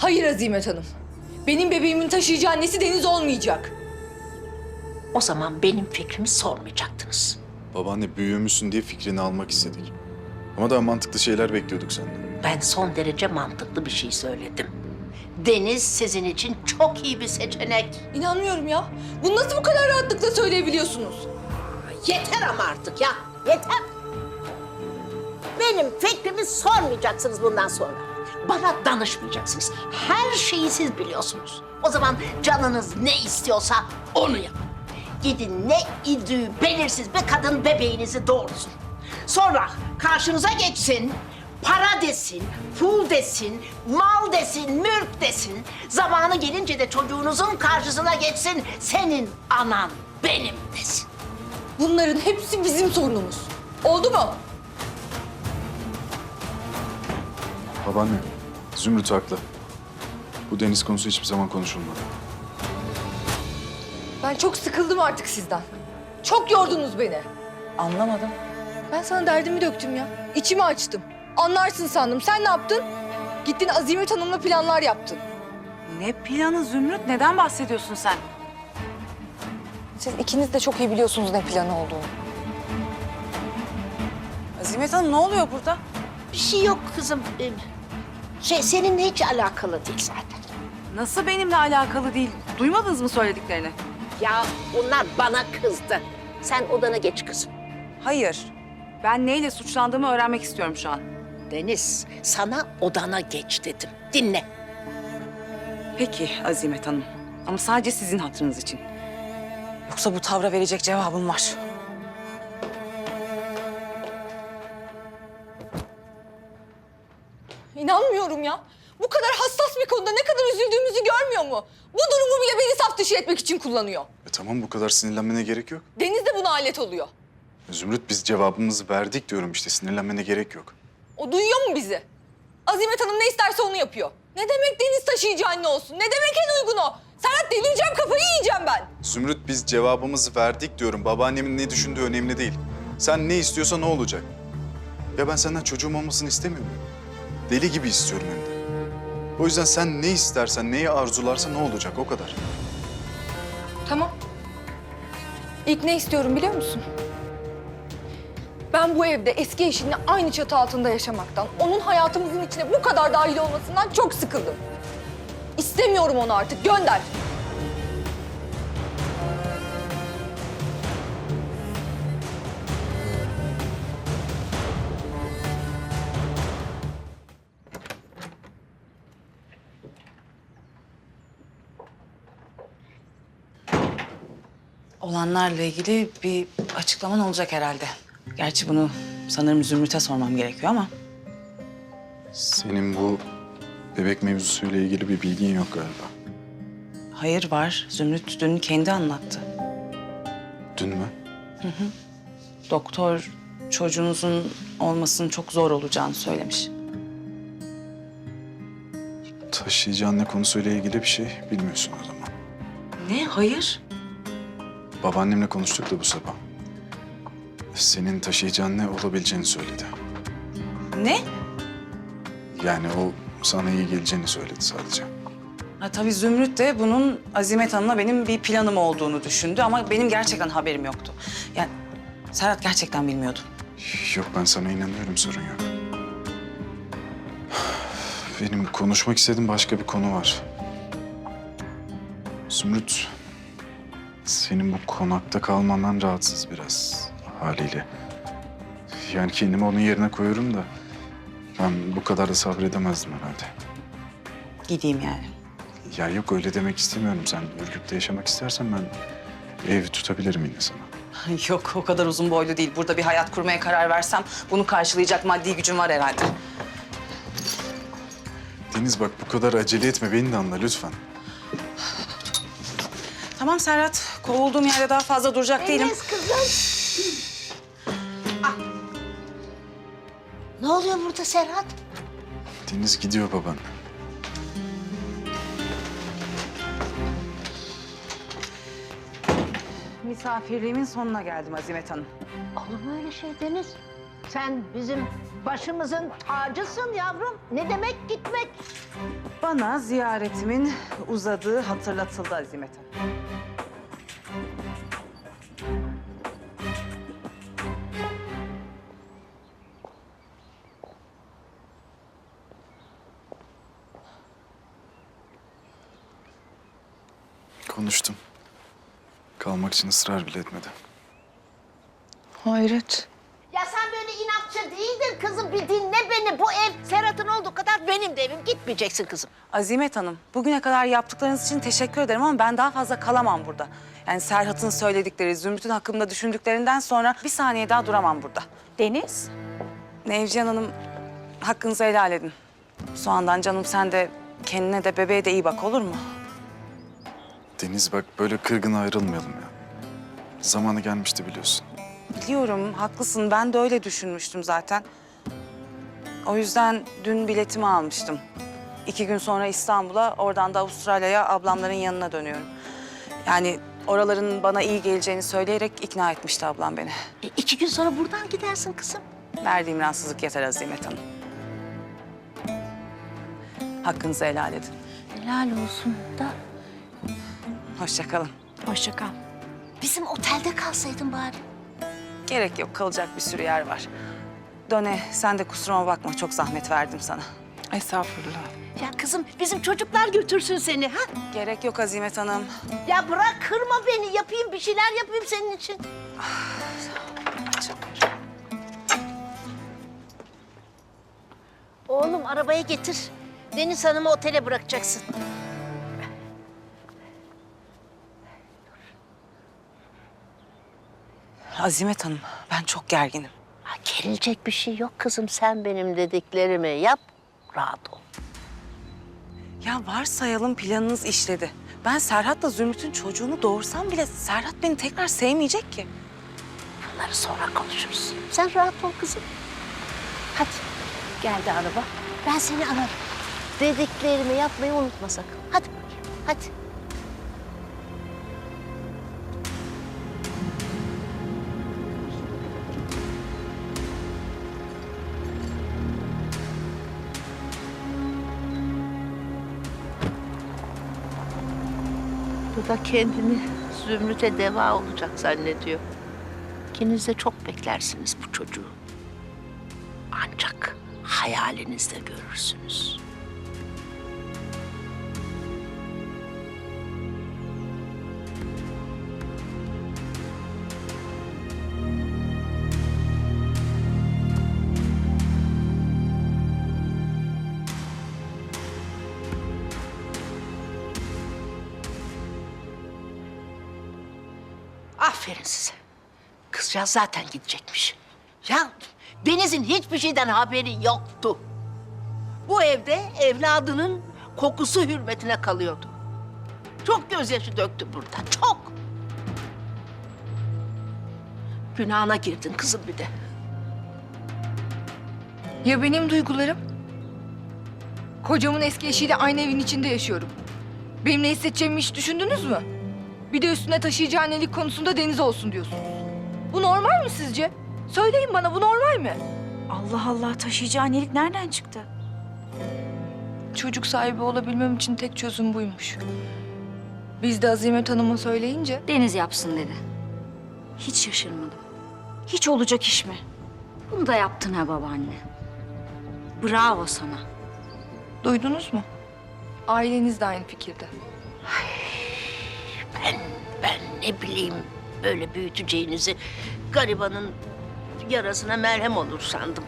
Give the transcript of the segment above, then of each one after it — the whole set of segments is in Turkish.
Hayır Azimet Hanım. Benim bebeğimin taşıyıcı annesi Deniz olmayacak. O zaman benim fikrimi sormayacaktınız. Babaanne büyüğümüzsün diye fikrini almak istedik. Ama daha mantıklı şeyler bekliyorduk senden. Ben son derece mantıklı bir şey söyledim. Deniz sizin için çok iyi bir seçenek. İnanmıyorum ya. Bunu nasıl bu kadar rahatlıkla söyleyebiliyorsunuz? Yeter ama artık ya. Yeter. Benim fikrimi sormayacaksınız bundan sonra. Bana danışmayacaksınız. Her şeyi siz biliyorsunuz. O zaman canınız ne istiyorsa onu yapın. Gidin ne idüğü belirsiz bir kadın bebeğinizi doğursun. Sonra karşınıza geçsin, para desin, pul desin, mal desin, mülk desin. Zamanı gelince de çocuğunuzun karşısına geçsin, senin anan benim desin. Bunların hepsi bizim sorunumuz. Oldu mu? Babaanne, Zümrüt haklı. Bu deniz konusu hiçbir zaman konuşulmadı. Ben çok sıkıldım artık sizden. Çok yordunuz beni. Anlamadım. Ben sana derdimi döktüm ya. İçimi açtım. Anlarsın sandım. Sen ne yaptın? Gittin Azimet Hanım'la planlar yaptın. Ne planı Zümrüt? Neden bahsediyorsun sen? Siz ikiniz de çok iyi biliyorsunuz ne planı olduğunu. Azimet Hanım ne oluyor burada? Bir şey yok kızım. Ee, Şey seninle hiç alakalı değil zaten. Nasıl benimle alakalı değil? Duymadınız mı söylediklerini? Ya onlar bana kızdı. Sen odana geç kızım. Hayır. Ben neyle suçlandığımı öğrenmek istiyorum şu an. Deniz, sana odana geç dedim. Dinle. Peki Azimet Hanım. Ama sadece sizin hatırınız için. Yoksa bu tavra verecek cevabım var. İnanmıyorum ya. Bu kadar hassas bir konuda ne kadar üzüldüğümüzü görmüyor mu? Bu durumu bile beni saf dışı etmek için kullanıyor. E tamam bu kadar sinirlenmene gerek yok. Deniz de buna alet oluyor. Zümrüt biz cevabımızı verdik diyorum işte sinirlenmene gerek yok. O duyuyor mu bizi? Azimet Hanım ne isterse onu yapıyor. Ne demek Deniz taşıyıcı anne olsun? Ne demek en uygun o? Serhat delireceğim kafayı yiyeceğim ben. Zümrüt biz cevabımızı verdik diyorum. Babaannemin ne düşündüğü önemli değil. Sen ne istiyorsan ne olacak? Ya ben senden çocuğum olmasını istemiyorum. Deli gibi istiyorum hem de. O yüzden sen ne istersen, neyi arzularsan ne olacak o kadar. Tamam. İlk ne istiyorum biliyor musun? Ben bu evde eski eşimle aynı çatı altında yaşamaktan, onun hayatımızın içine bu kadar dahil olmasından çok sıkıldım. İstemiyorum onu artık, gönder. Olanlarla ilgili bir açıklaman olacak herhalde. Gerçi bunu sanırım Zümrüt'e sormam gerekiyor ama... Senin bu bebek mevzusuyla ilgili bir bilgin yok galiba. Hayır var. Zümrüt dün kendi anlattı. Dün mü? Doktor çocuğunuzun olmasının çok zor olacağını söylemiş. Taşıyıcı anne konusuyla ilgili bir şey bilmiyorsun o zaman. Ne? Hayır. Babaannemle konuştuk da bu sabah. Senin taşıyıcı anne olabileceğini söyledi. Ne? Yani o sana iyi geleceğini söyledi sadece. Ha, tabii Zümrüt de bunun Azimet Hanım'la benim bir planım olduğunu düşündü ama benim gerçekten haberim yoktu. Yani Serhat gerçekten bilmiyordu. Yok ben sana inanıyorum sorun yok. Benim konuşmak istediğim başka bir konu var. Zümrüt, senin bu konakta kalmandan rahatsız biraz haliyle. Yani kendimi onun yerine koyuyorum da ben bu kadar da sabredemezdim herhalde. Gideyim yani. Ya yok öyle demek istemiyorum. Sen Ürgüp'te yaşamak istersen ben ev tutabilirim yine sana. Yok o kadar uzun boylu değil. Burada bir hayat kurmaya karar versem bunu karşılayacak maddi gücüm var herhalde. Deniz bak bu kadar acele etme beni de anla lütfen. Tamam Serhat, kovulduğum yerde daha fazla duracak değilim. Deniz kızım. Ah. Ne oluyor burada Serhat? Deniz gidiyor baban. Misafirliğimin sonuna geldim Azimet Hanım. Olur mu öyle şey Deniz? Sen bizim başımızın tacısın yavrum. Ne demek gitmek? Bana ziyaretimin uzadığı hatırlatıldı Azimet Hanım. Konuştum. Kalmak için ısrar bile etmedi. Hayret. Ya sen böyle inatçı değildin kızım. Bir dinle beni. Bu ev Serhat'ın olduğu kadar benim de evim. Gitmeyeceksin kızım. Azimet Hanım, bugüne kadar yaptıklarınız için teşekkür ederim ama ben daha fazla kalamam burada. Yani Serhat'ın söyledikleri, Zümrüt'ün hakkında düşündüklerinden sonra bir saniye daha duramam burada. Deniz? Nevcihan Hanım, hakkınızı helal edin. Soğandan canım sen de kendine de bebeğe de iyi bak olur mu? Deniz bak böyle kırgın ayrılmayalım ya. Zamanı gelmişti biliyorsun. Biliyorum, haklısın. Ben de öyle düşünmüştüm zaten. O yüzden dün biletimi almıştım. İki gün sonra İstanbul'a, oradan da Avustralya'ya ablamların yanına dönüyorum. Yani oraların bana iyi geleceğini söyleyerek ikna etmişti ablam beni. E, iki gün sonra buradan gidersin kızım. Verdiğim rahatsızlık yeter Azimet Hanım. Hakkınızı helal edin. Helal olsun da. Hoşça kalın. Hoşça kal. Bizim otelde kalsaydın bari. Gerek yok, kalacak bir sürü yer var. Döne, sen de kusuruma bakma. Çok zahmet verdim sana. Estağfurullah. Ya kızım bizim çocuklar götürsün seni ha? Gerek yok Azimet Hanım. Ya bırak kırma beni. Yapayım bir şeyler yapayım senin için. Oğlum arabayı getir. Deniz Hanım'ı otele bırakacaksın. Azimet Hanım, ben çok gerginim. Ha, gerilecek bir şey yok kızım. Sen benim dediklerimi yap. Rahat ol. Ya varsayalım planınız işledi. Ben Serhat'la Zümrüt'ün çocuğunu doğursam bile Serhat beni tekrar sevmeyecek ki. Bunları sonra konuşuruz. Sen rahat ol kızım. Hadi. Geldi araba. Ben seni ararım. Dediklerimi yapmayı unutma sakın. Hadi bakayım. Hadi. Da kendini Zümrüt'e deva olacak zannediyor. İkiniz de çok beklersiniz bu çocuğu. Ancak hayalinizde görürsünüz. Kızcağız zaten gidecekmiş. Ya Deniz'in hiçbir şeyden haberi yoktu. Bu evde evladının kokusu hürmetine kalıyordu. Çok gözyaşı döktü burada, çok. Günahına girdin kızım bir de. Ya benim duygularım? Kocamın eski eşiyle aynı evin içinde yaşıyorum. Benim ne hissedeceğimi hiç düşündünüz mü? Bir de üstüne taşıyacağı annelik konusunda deniz olsun diyorsunuz. Bu normal mi sizce? Söyleyin bana bu normal mi? Allah Allah taşıyıcı annelik nereden çıktı? Çocuk sahibi olabilmem için tek çözüm buymuş. Biz de Azimet Hanım'a söyleyince Deniz yapsın dedi. Hiç şaşırmadım. Hiç olacak iş mi? Bunu da yaptın ha babaanne. Bravo sana. duydunuz mu? Aileniz de aynı fikirde. Ben, ben ne bileyim böyle büyüteceğinizi garibanın yarasına merhem olur sandım.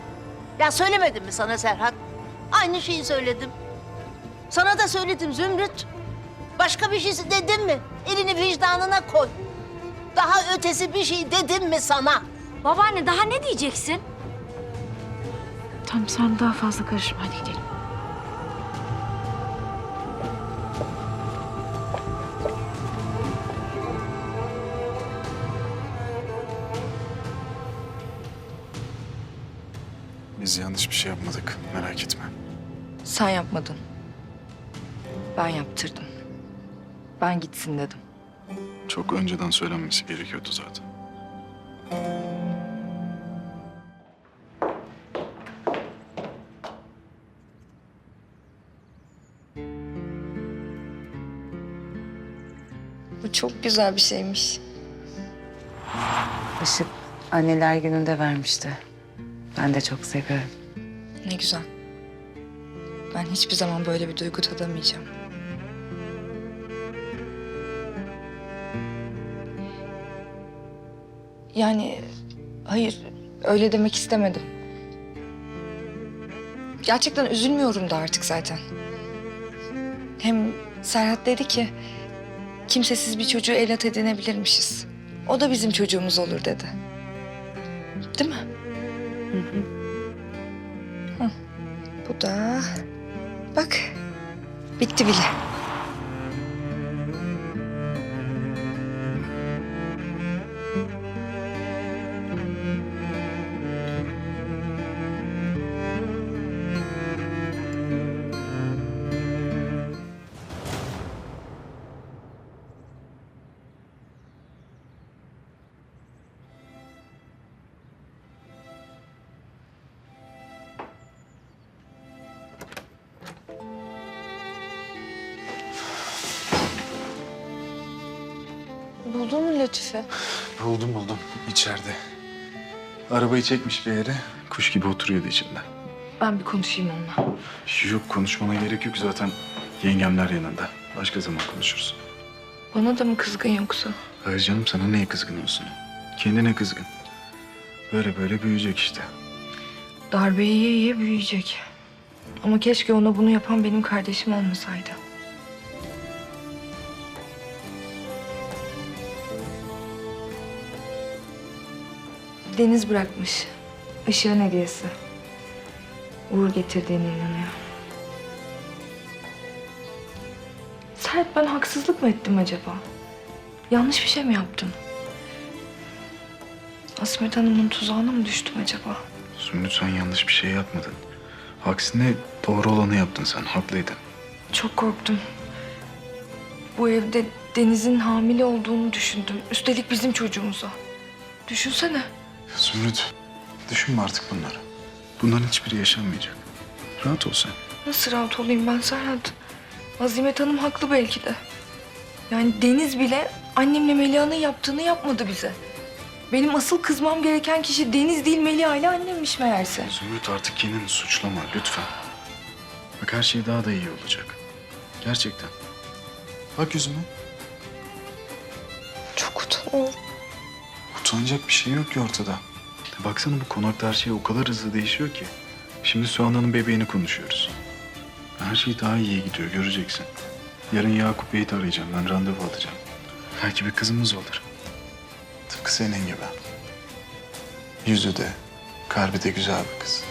Ya söylemedim mi sana Serhat? Aynı şeyi söyledim. Sana da söyledim Zümrüt. Başka bir şey dedim mi? Elini vicdanına koy. Daha ötesi bir şey dedim mi sana? Babaanne daha ne diyeceksin? Tamam sen daha fazla karışma hadi gidelim. biz yanlış bir şey yapmadık. Merak etme. Sen yapmadın. Ben yaptırdım. Ben gitsin dedim. Çok önceden söylenmesi gerekiyordu zaten. Bu çok güzel bir şeymiş. Işık anneler gününde vermişti. Ben de çok seviyorum. Ne güzel. Ben hiçbir zaman böyle bir duygu tadamayacağım. Yani hayır öyle demek istemedim. Gerçekten üzülmüyorum da artık zaten. Hem Serhat dedi ki kimsesiz bir çocuğu evlat edinebilirmişiz. O da bizim çocuğumuz olur dedi. Değil mi? Bak, bitti bile. Buldun mu Latife? Buldum buldum içeride. Arabayı çekmiş bir yere. Kuş gibi oturuyordu içinde. Ben bir konuşayım onunla. Yok konuşmana gerek yok zaten. Yengemler yanında. Başka zaman konuşuruz. Bana da mı kızgın yoksa? Hayır canım sana neye kızgın olsun? Kendine kızgın. Böyle böyle büyüyecek işte. Darbeyi yiye yiye büyüyecek. Ama keşke ona bunu yapan benim kardeşim olmasaydı. Deniz bırakmış. Işığın hediyesi. Uğur getirdiğine inanıyor. Serhat ben haksızlık mı ettim acaba? Yanlış bir şey mi yaptım? Asmet Hanım'ın tuzağına mı düştüm acaba? Zümrüt sen yanlış bir şey yapmadın. Aksine doğru olanı yaptın sen. Haklıydın. Çok korktum. Bu evde Deniz'in hamile olduğunu düşündüm. Üstelik bizim çocuğumuza. Düşünsene. Zümrüt düşünme artık bunları. Bunların hiçbiri yaşanmayacak. Rahat ol sen. Nasıl rahat olayım ben Serhat? Azimet Hanım haklı belki de. Yani Deniz bile annemle Melia'nın yaptığını yapmadı bize. Benim asıl kızmam gereken kişi Deniz değil Melia ile annemmiş meğerse. Zümrüt artık kendini suçlama lütfen. Bak her şey daha da iyi olacak. Gerçekten. Bak yüzüme. Çok utanıyorum. Utanacak bir şey yok ki ortada. Baksana bu konakta her şey o kadar hızlı değişiyor ki. Şimdi Sühanna'nın bebeğini konuşuyoruz. Her şey daha iyiye gidiyor göreceksin. Yarın Yakup Bey'i de arayacağım. Ben randevu alacağım. Belki bir kızımız olur. Tıpkı senin gibi. Yüzü de, kalbi de güzel bir kız.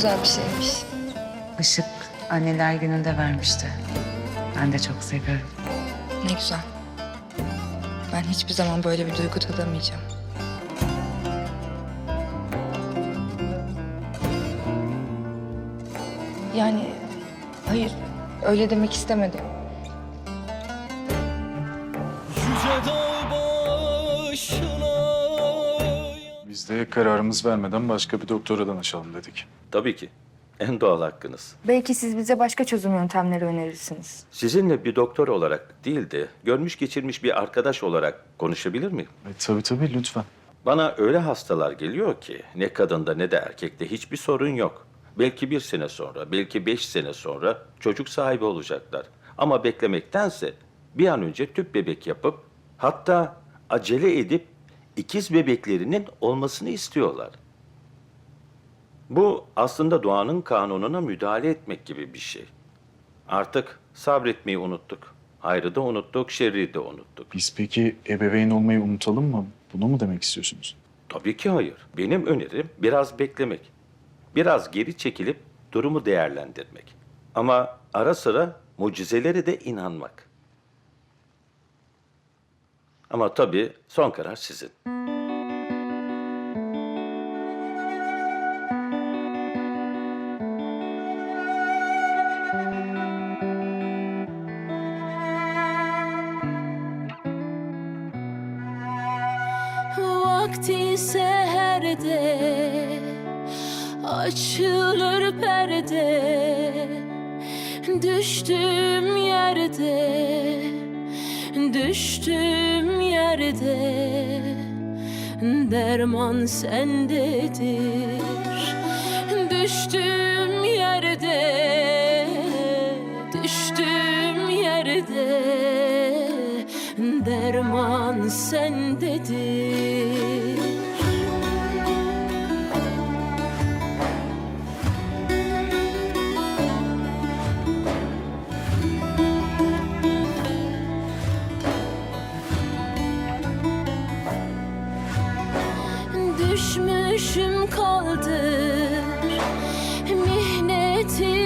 Güzel bir şeymiş. Işık anneler gününde vermişti. Ben de çok seviyorum. Ne güzel. Ben hiçbir zaman böyle bir duygu tadamayacağım. Yani hayır öyle demek istemedim. Kararımız vermeden başka bir doktora danışalım dedik. Tabii ki. En doğal hakkınız. Belki siz bize başka çözüm yöntemleri önerirsiniz. Sizinle bir doktor olarak değil de görmüş geçirmiş bir arkadaş olarak konuşabilir miyim? E, tabii tabii lütfen. Bana öyle hastalar geliyor ki ne kadında ne de erkekte hiçbir sorun yok. Belki bir sene sonra, belki beş sene sonra çocuk sahibi olacaklar. Ama beklemektense bir an önce tüp bebek yapıp hatta acele edip ikiz bebeklerinin olmasını istiyorlar. Bu aslında doğanın kanununa müdahale etmek gibi bir şey. Artık sabretmeyi unuttuk. Hayrı da unuttuk, şerri de unuttuk. Biz peki ebeveyn olmayı unutalım mı? Bunu mu demek istiyorsunuz? Tabii ki hayır. Benim önerim biraz beklemek. Biraz geri çekilip durumu değerlendirmek. Ama ara sıra mucizelere de inanmak. Ama tabii son karar sizin. Vakti seherde açılır perde Düştüm yerde düştüm yerde Derman sendedir. Düştüm yerde düştüm yerde Derman sendedir Düşmüşüm kaldır Mihnetim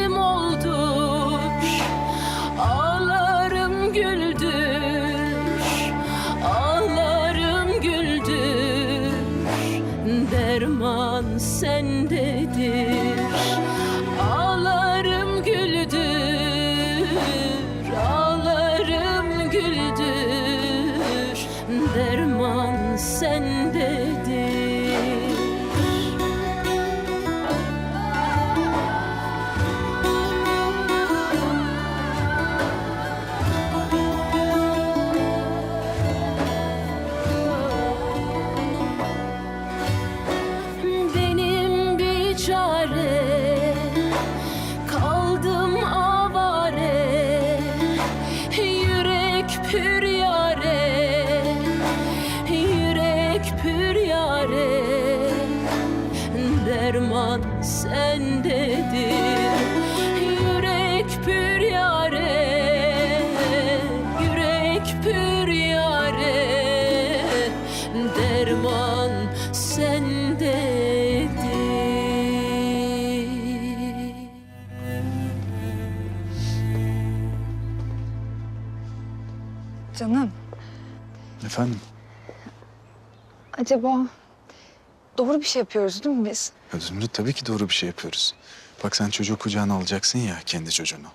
derman sendedir Efendim? acaba doğru bir şey yapıyoruz değil mi biz? Ya Zümrüt tabii ki doğru bir şey yapıyoruz. Bak sen çocuğu kucağına alacaksın ya kendi çocuğunu.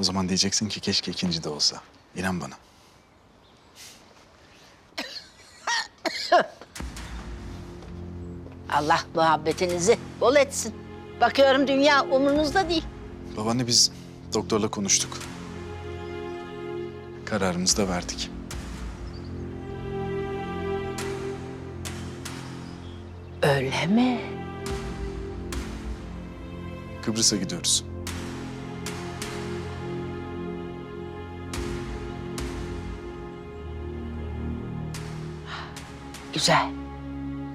O zaman diyeceksin ki keşke ikinci de olsa. İnan bana. Allah muhabbetinizi bol etsin. Bakıyorum dünya umurunuzda değil. Babaanne biz doktorla konuştuk. Kararımızı da verdik. Öyle mi? Kıbrıs'a gidiyoruz. Güzel.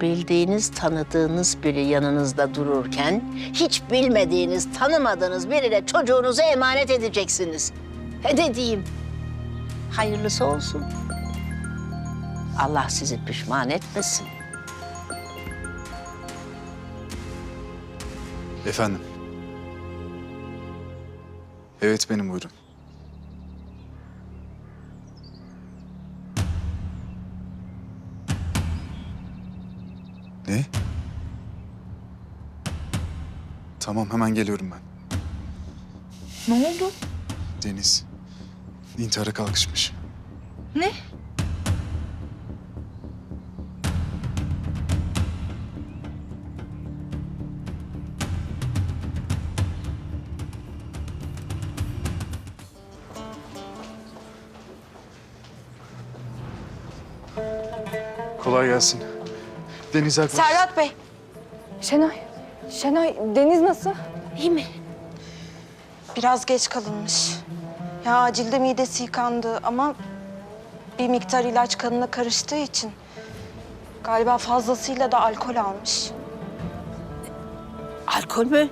Bildiğiniz, tanıdığınız biri yanınızda dururken hiç bilmediğiniz, tanımadığınız birine çocuğunuzu emanet edeceksiniz. He dediğim. Hayırlısı olsun. Allah sizi pişman etmesin. Efendim? Evet benim buyurun. Ne? Tamam hemen geliyorum ben. Ne oldu? Deniz intihara kalkışmış. Ne? Kolay gelsin. Deniz Akbaş. Serhat Bey. Şenay. Şenay, Deniz nasıl? İyi mi? Biraz geç kalınmış. Ya acilde midesi yıkandı ama bir miktar ilaç kanına karıştığı için galiba fazlasıyla da alkol almış. Alkol mü?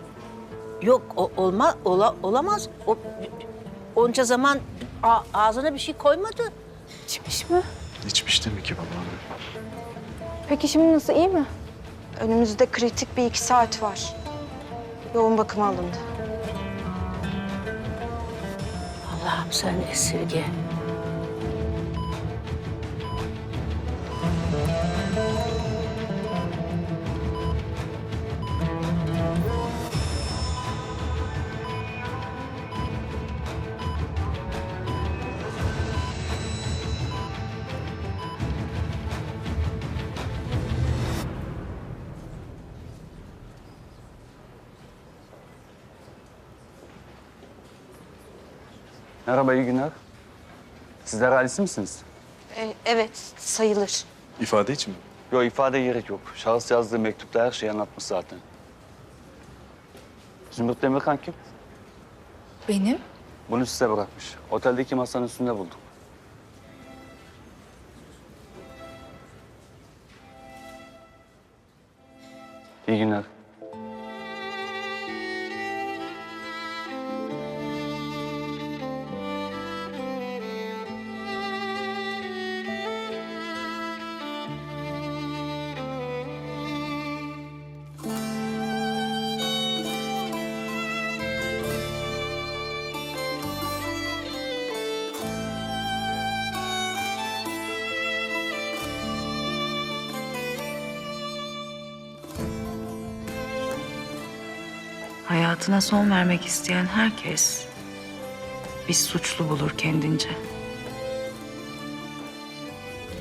Yok o, olma, ola, olamaz. O, onca zaman a- ağzına bir şey koymadı. İçmiş mi? İçmiş demek ki babaanne. Peki şimdi nasıl iyi mi? Önümüzde kritik bir iki saat var. Yoğun bakıma alındı. Allah'ım sen esirge. Merhaba, iyi günler. Sizler ailesi misiniz? Ee, evet, sayılır. İfade için mi? Yok, ifade gerek yok. Şahıs yazdığı mektupta her şeyi anlatmış zaten. Zümrüt Demirkan kim? Benim? Bunu size bırakmış. Oteldeki masanın üstünde buldum. İyi günler. Hayatına son vermek isteyen herkes bir suçlu bulur kendince.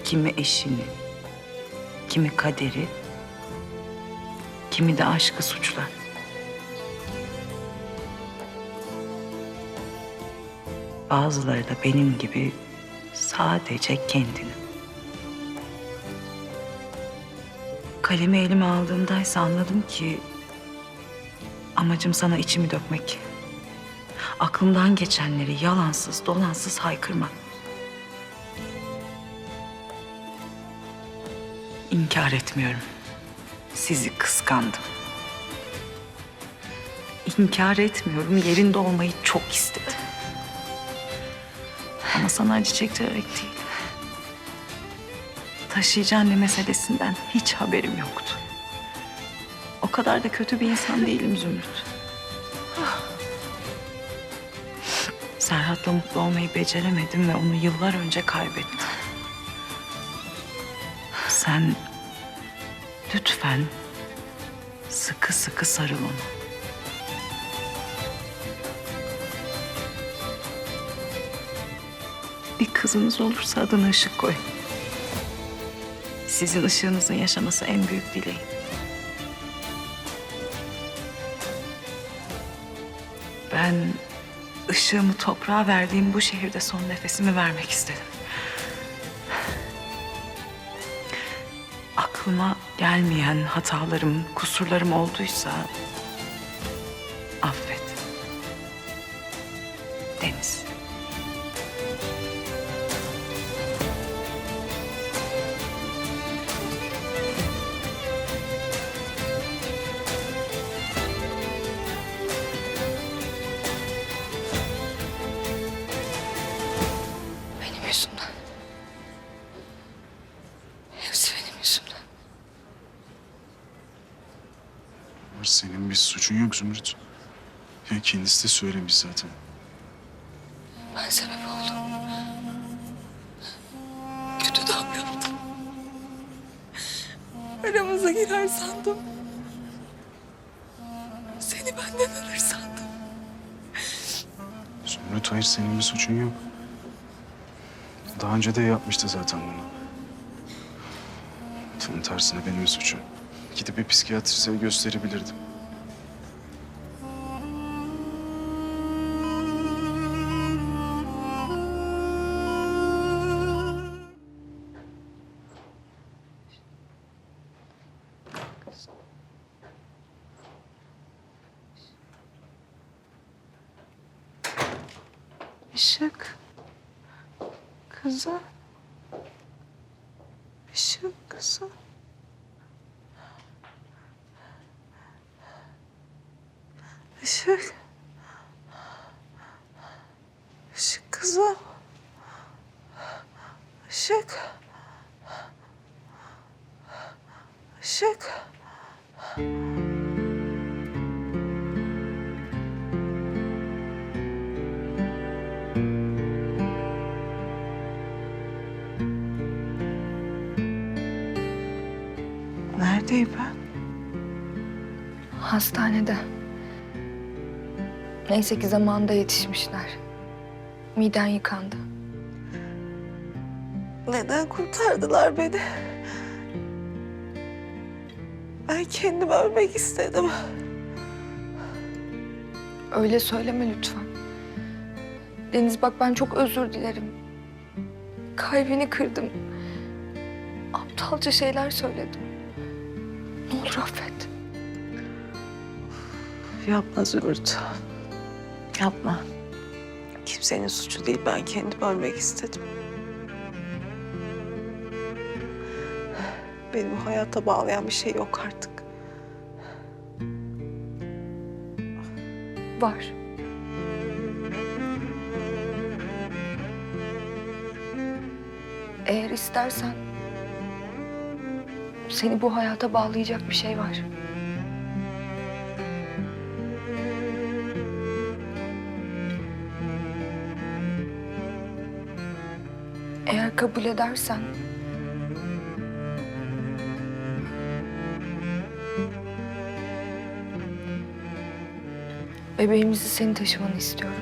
Kimi eşini, kimi kaderi, kimi de aşkı suçlar. Bazıları da benim gibi sadece kendini. Kalemi elime aldığımdaysa anladım ki Amacım sana içimi dökmek. Aklımdan geçenleri yalansız, dolansız haykırmak. İnkar etmiyorum. Sizi kıskandım. İnkar etmiyorum. Yerinde olmayı çok istedim. Ama sana acı çektirerek değil. Taşıyıcı anne meselesinden hiç haberim yoktu. O kadar da kötü bir insan değilim Zümrüt. Serhat'la mutlu olmayı beceremedim ve onu yıllar önce kaybettim. Sen lütfen sıkı sıkı sarıl ona. Bir kızınız olursa adına ışık koy. Sizin ışığınızın yaşaması en büyük dileğim. Ben ışığımı toprağa verdiğim bu şehirde son nefesimi vermek istedim. Aklıma gelmeyen hatalarım, kusurlarım olduysa Senin bir suçun yok Zümrüt. Ya kendisi de söylemiş zaten. Ben sebep oldum. Kötü davrandım. Aramıza girer sandım. Seni benden alır sandım. Zümrüt hayır senin bir suçun yok. Daha önce de yapmıştı zaten bunu. Tam tersine benim suçum. Gidip bir psikiyatriste gösterebilirdim. Işık. Kızım. Işık kızım. Işık. Neyse ki zamanında yetişmişler. Miden yıkandı. Neden kurtardılar beni? Ben kendim ölmek istedim. Öyle söyleme lütfen. Deniz bak ben çok özür dilerim. Kalbini kırdım. Aptalca şeyler söyledim. Ne olur affet. Yapma Zümrüt. Yapma. Kimsenin suçu değil. Ben kendim ölmek istedim. Beni bu hayata bağlayan bir şey yok artık. Var. Eğer istersen seni bu hayata bağlayacak bir şey var. Eğer kabul edersen bebeğimizi senin taşımanı istiyorum.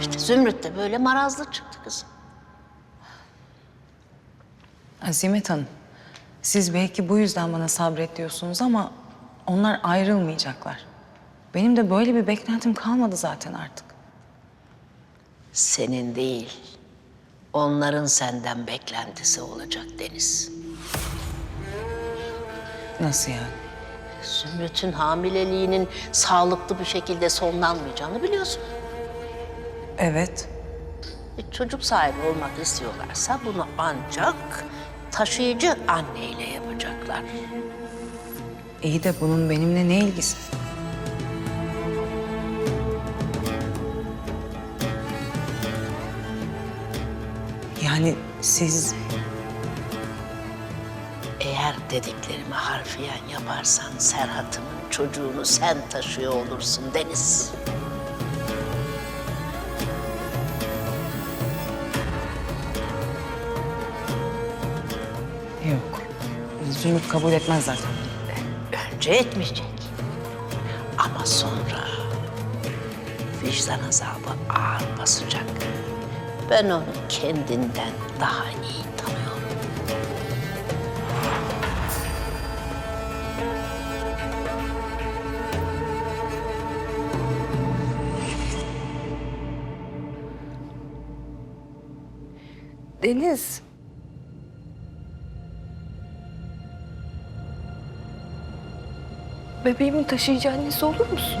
İşte Zümrüt de böyle marazlı çıktı kızım. Azimet Hanım, siz belki bu yüzden bana sabret diyorsunuz ama onlar ayrılmayacaklar. Benim de böyle bir beklentim kalmadı zaten artık. Senin değil, onların senden beklentisi olacak Deniz. Nasıl yani? Zümrüt'ün hamileliğinin sağlıklı bir şekilde sonlanmayacağını biliyorsun. Evet. E, çocuk sahibi olmak istiyorlarsa bunu ancak taşıyıcı anneyle yapacaklar. İyi de bunun benimle ne ilgisi? Yani siz Eğer dediklerimi harfiyen yaparsan Serhat'ımın çocuğunu sen taşıyor olursun Deniz. yok. Zümrüt kabul etmez zaten. Önce etmeyecek. Ama sonra vicdan azabı ağır basacak. Ben onu kendinden daha iyi tanıyorum. Deniz. Bebeğimin taşıyıcı annesi olur musun?